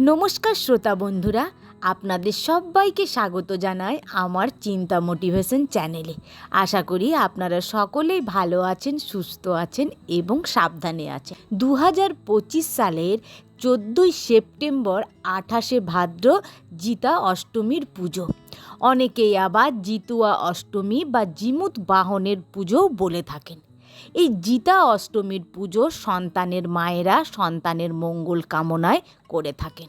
নমস্কার শ্রোতা বন্ধুরা, আপনাদের সবাইকে স্বাগত জানাই আমার চিন্তা মোটিভেশন চ্যানেলে। আশা করি আপনারা সকলেই ভালো আছেন, সুস্থ আছেন এবং সাবধানে আছেন। দু হাজার পঁচিশ সালের চোদ্দোই সেপ্টেম্বর আঠাশে ভাদ্র জিতা অষ্টমীর পুজো। অনেকেই আবার জিতুয়া অষ্টমী বা জিমুত বাহনের পুজোও বলে থাকেন। এই জিতা অষ্টমীর পুজো সন্তানের মায়েরা সন্তানের মঙ্গল কামনায় করে থাকেন।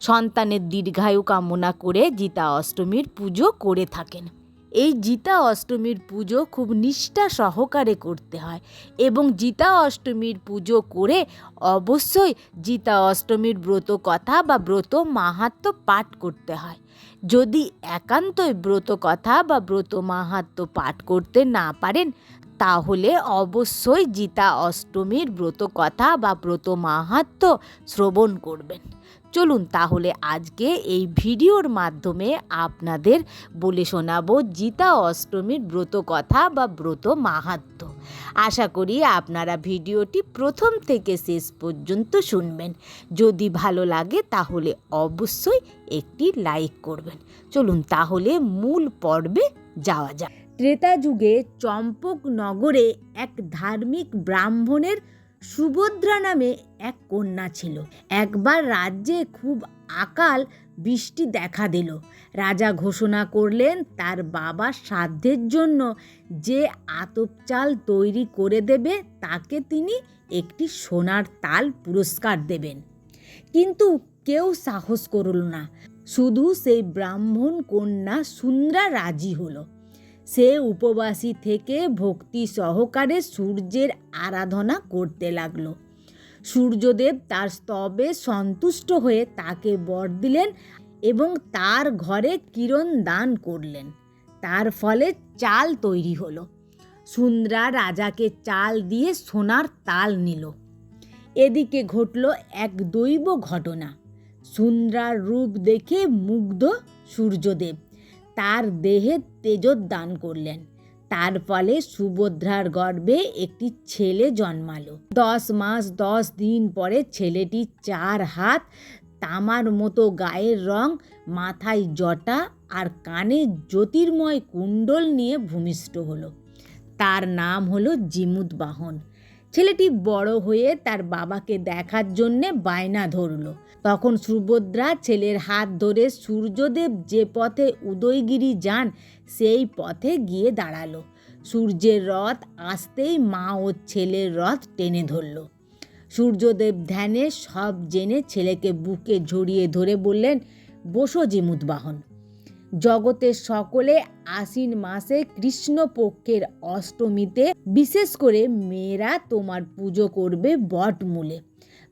সন্তানের দীর্ঘায়ু কামনা করে জিতা অষ্টমীর পুজো করে থাকেন। এই জিতা অষ্টমীর পুজো খুব নিষ্ঠা সহকারে করতে হয় এবং জিতা অষ্টমীর পুজো করে অবশ্যই জিতা অষ্টমীর ব্রত কথা বা ব্রত মাহাত্ম্য পাঠ করতে হয়। যদি একান্তই ব্রত কথা বা ব্রত মাহাত্ম্য পাঠ করতে না পারেন তাহলে অবশ্যই জিতা অষ্টমীর ব্রত কথা বা ব্রত মাহাত্ম্য শ্রবণ করবেন। চলুন তাহলে আজকে এই ভিডিওর মাধ্যমে আপনাদের বলে শোনাবো জিতা অষ্টমীর ব্রত কথা বা ব্রত মাহাত্ম্য আশা করি আপনারা ভিডিওটি প্রথম থেকে শেষ পর্যন্ত শুনবেন। যদি ভালো লাগে তাহলে অবশ্যই একটি লাইক করবেন। চলুন তাহলে মূল পর্বে যাওয়া যাক। ত্রেতা যুগে চম্পক নগরে এক ধার্মিক ব্রাহ্মণের সুভদ্রা নামে এক কন্যা ছিল। একবার রাজ্যে খুব আকাল বৃষ্টি দেখা দিল। রাজা ঘোষণা করলেন, তার বাবার সাধ্যের জন্য যে আতপ চাল তৈরি করে দেবে, তাকে তিনি একটি সোনার তাল পুরস্কার দেবেন। কিন্তু কেউ সাহস করল না। শুধু সেই ব্রাহ্মণ কন্যা সুন্দ্রা রাজি হলো। সে উপবাসী থেকে ভক্তি সহকারে সূর্যের আরাধনা করতে লাগল। সূর্যদেব তার স্তবে সন্তুষ্ট হয়ে তাকে বর দিলেন এবং তার ঘরে কিরণ দান করলেন। তার ফলে চাল তৈরি হলো। সুন্দ্রা রাজাকে চাল দিয়ে সোনার তাল নিল। এদিকে ঘটল এক দৈব ঘটনা। সুন্দ্রার রূপ দেখে মুগ্ধ সূর্যদেব। তার দেহে তেজোদ্দান করলেন। তার ফলে সুভদ্রার গর্ভে একটি ছেলে জন্মালো। দশ মাস দশ দিন পরে ছেলেটি চার হাত, তামার মতো গায়ের রং, মাথায় জটা আর কানে জ্যোতির্ময় কুণ্ডল নিয়ে ভূমিষ্ঠ হলো। তার নাম হলো জিমুদ বাহন ছেলেটি বড় হয়ে তার বাবাকে দেখার জন্যে বায়না ধরল। তখন সুভদ্রা ছেলের হাত ধরে সূর্যদেব যে পথে উদয়গিরি যান, সেই পথে গিয়ে দাঁড়াল। সূর্যের রথ আসতেই মা ও ছেলের রথ টেনে ধরল। সূর্যদেব ধ্যানে সব জেনে ছেলেকে বুকে ঝরিয়ে ধরে বললেন, বসো জিমুদ বাহন জগতের সকলে আশ্বিন মাসে কৃষ্ণপক্ষের অষ্টমীতে বিশেষ করে মেয়েরা তোমার পুজো করবে বটমূলে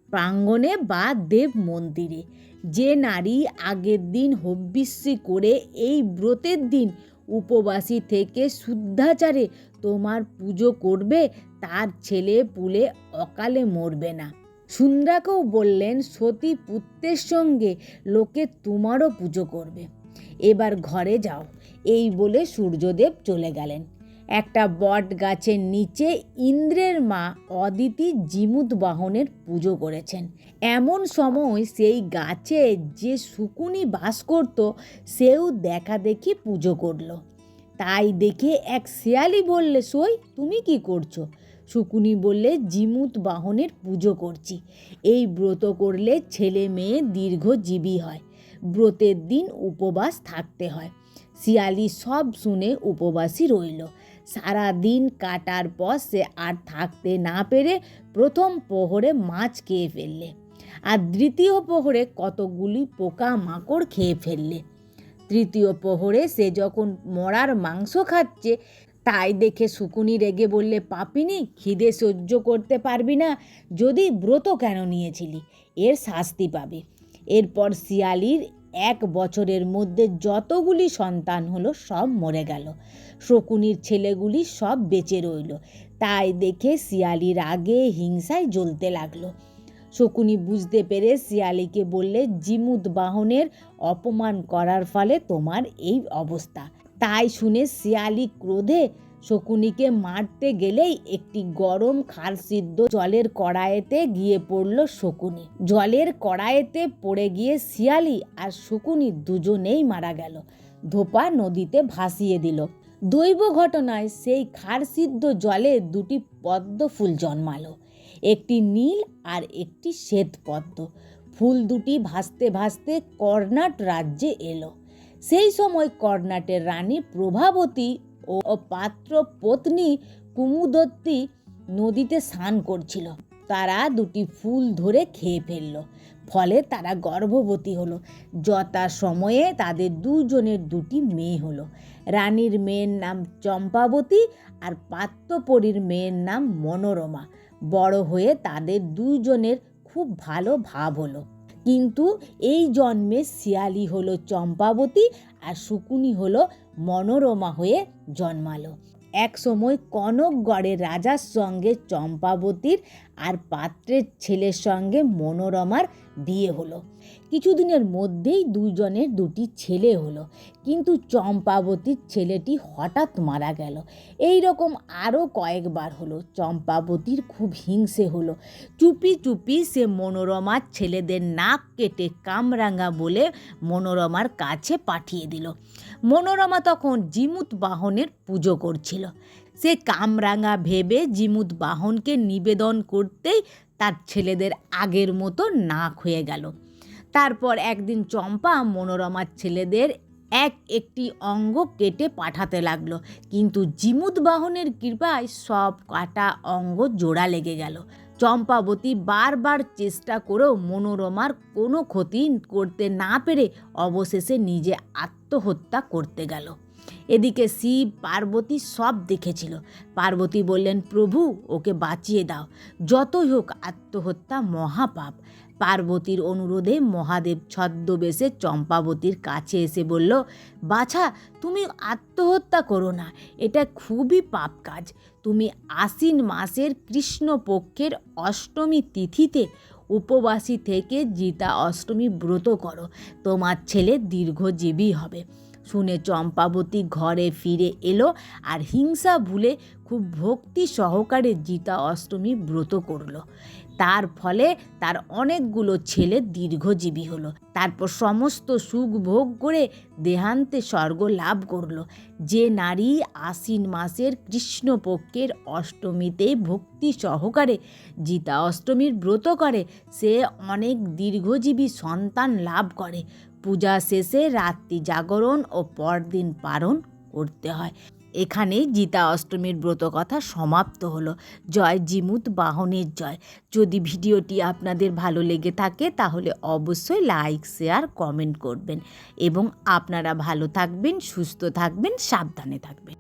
প্রাঙ্গণে বা দেব মন্দিরে। যে নারী আগের দিন হব্বিষ্যি করে এই ব্রতের দিন উপবাসী থেকে শুদ্ধাচারে তোমার পুজো করবে, তার ছেলে পুলে অকালে মরবে না। সুন্দ্রাকেও বললেন, সতী পুত্রের সঙ্গে লোকে তোমারও পুজো করবে। এবার ঘরে যাও। এই বলে সূর্যদেব চলে গেলেন। একটা বট গাছের নিচে ইন্দ্রের মা অদিতি জিমুত বাহনের পুজো করেছেন। এমন সময় সেই গাছে যে শুকুনি বাস করত, সেও দেখা দেখি পুজো করল। তাই দেখে এক শেয়ালি বললে, সই, তুমি কি করছ? শুকুনি বললে, জিমুত বাহনের পুজো করছি। এই ব্রত করলে ছেলে মেয়ে দীর্ঘজীবী হয়। ব্রতের দিন উপবাস থাকতে হয়। শিয়ালি সব শুনে উপবাসী রইল। সারা দিন কাটার পর সে আর থাকতে না পেরে প্রথম প্রহরে মাছ খেয়ে ফেললে আর দ্বিতীয় প্রহরে কতগুলি পোকা মাকড় খেয়ে ফেললে। তৃতীয় প্রহরে সে যখন মরার মাংস খাচ্ছে, তাই দেখে শুকুনি রেগে বললে, পাপিনি, খিদে সহ্য করতে পারবি না। যদি ব্রত কেন নিয়েছিলি? এর শাস্তি পাবে। এরপর শিয়ালির এক বছরের মধ্যে যতগুলি সন্তান হলো, সব মরে গেল। শকুনির ছেলেগুলি সব বেঁচে রইল। তাই দেখে শিয়ালির আগে হিংসায় জ্বলতে লাগল। শকুনি বুঝতে পেরে শিয়ালিকে বললে, জিমুদ বাহনের অপমান করার ফলে তোমার এই অবস্থা। তাই শুনে শিয়ালি ক্রোধে শকুনিকে মারতে গেলেই একটি গরম খারসিদ্ধ জলের কড়াইতে গিয়ে পড়ল শকুনি। জলের কড়াইতে পড়ে গিয়ে শিয়ালি আর শকুনি দুজনেই মারা গেল। ধোপা নদীতে ভাসিয়ে দিল। দৈব ঘটনায় সেই খারসিদ্ধ জলে দুটি পদ্ম ফুল জন্মালো। একটি নীল আর একটি শ্বেত পদ্ম। ফুল দুটি ভাসতে ভাসতে কর্ণাট রাজ্যে এলো। সেই সময় কর্ণাটের রানী প্রভাবতী ও পাত্র পত্নী কুমুদত্তি নদীতে স্নান করছিল। তারা দুটি ফুল ধরে খেয়ে ফেলল। ফলে তারা গর্ভবতী হলো। যথা সময়ে তাদের দুজনের দুটি মেয়ে হলো। রানীর মেয়ের নাম চম্পাবতী আর পাত্রপরীর মেয়ের নাম মনোরমা। বড় হয়ে তাদের দুজনের খুব ভালো ভাব হলো। কিন্তু এই জন্মে শিয়ালি হলো চম্পাবতী আর শুকুনি হলো মনোরমা হয়ে জন্মালো। এক সময় কনকগড়ের রাজার সঙ্গে চম্পাবতীর আর পাত্রের ছেলের সঙ্গে মনোরমার বিয়ে হলো। কিছুদিনের মধ্যেই দুজনের দুটি ছেলে হলো। কিন্তু চম্পাবতীর ছেলেটি হঠাৎ মারা গেল। এই রকম আরও কয়েকবার হলো চম্পাবতীর খুব হিংসে হলো। চুপি চুপি সে মনোরমার ছেলেদের নাক কেটে কামরাঙা বলে মনোরমার কাছে পাঠিয়ে দিল। মনোরমা তখন জিমুত বাহনের পুজো করছিল। সে কামরাঙা ভেবে জিমুত বাহনকে নিবেদন করতেই তার ছেলেদের আগের মতো নাক হয়ে গেল। তারপর একদিন চম্পা মনোরমার ছেলেদের এক একটি অঙ্গ কেটে পাঠাতে লাগল। কিন্তু জিমুত বাহনের কৃপায় সব কাটা অঙ্গ জোড়া লেগে গেল। চম্পাবতী বারবার চেষ্টা করেও মনোরমার কোনো ক্ষতি করতে না পেরে অবশেষে নিজে আত্মহত্যা করতে গেল। এদিকে শিব, পার্বতী সব দেখেছিল। পার্বতী বললেন, প্রভু, ওকে বাঁচিয়ে দাও। যতই হোক আত্মহত্যা মহাপাপ। পার্বতীর অনুরোধে মহাদেব ছদ্মবেশে চম্পাবতীর কাছে এসে বলল, বাছা, তুমি আত্মহত্যা করো না। এটা খুবই পাপ কাজ। তুমি আশ্বিন মাসের কৃষ্ণপক্ষের অষ্টমী তিথিতে উপবাসী থেকে জিতা অষ্টমী ব্রত করো। তোমার ছেলে দীর্ঘজীবী হবে। শুনে চম্পাবতী ঘরে ফিরে এলো আর হিংসা ভুলে খুব ভক্তি সহকারে জিতা অষ্টমী ব্রত করল। তার ফলে তার অনেকগুলো ছেলে দীর্ঘজীবী হলো। তারপর সমস্ত সুখ ভোগ করে দেহান্তে স্বর্গ লাভ করল। যে নারী আশ্বিন মাসের কৃষ্ণপক্ষের অষ্টমীতে ভক্তি সহকারে জিতা অষ্টমীর ব্রত করে, সে অনেক দীর্ঘজীবী সন্তান লাভ করে। পূজা শেষে রাত্রি জাগরণ ও পরদিন পালন করতে হয়। এখানে জিতা অষ্টমীর ব্রত কথা সমাপ্ত হলো। জয় জিমুত বাহনের জয়। যদি ভিডিওটি আপনাদের ভালো লেগে থাকে, তাহলে অবশ্যই লাইক, শেয়ার, কমেন্ট করবেন। এবং আপনারা ভালো থাকবেন, সুস্থ থাকবেন, সাবধানে থাকবেন।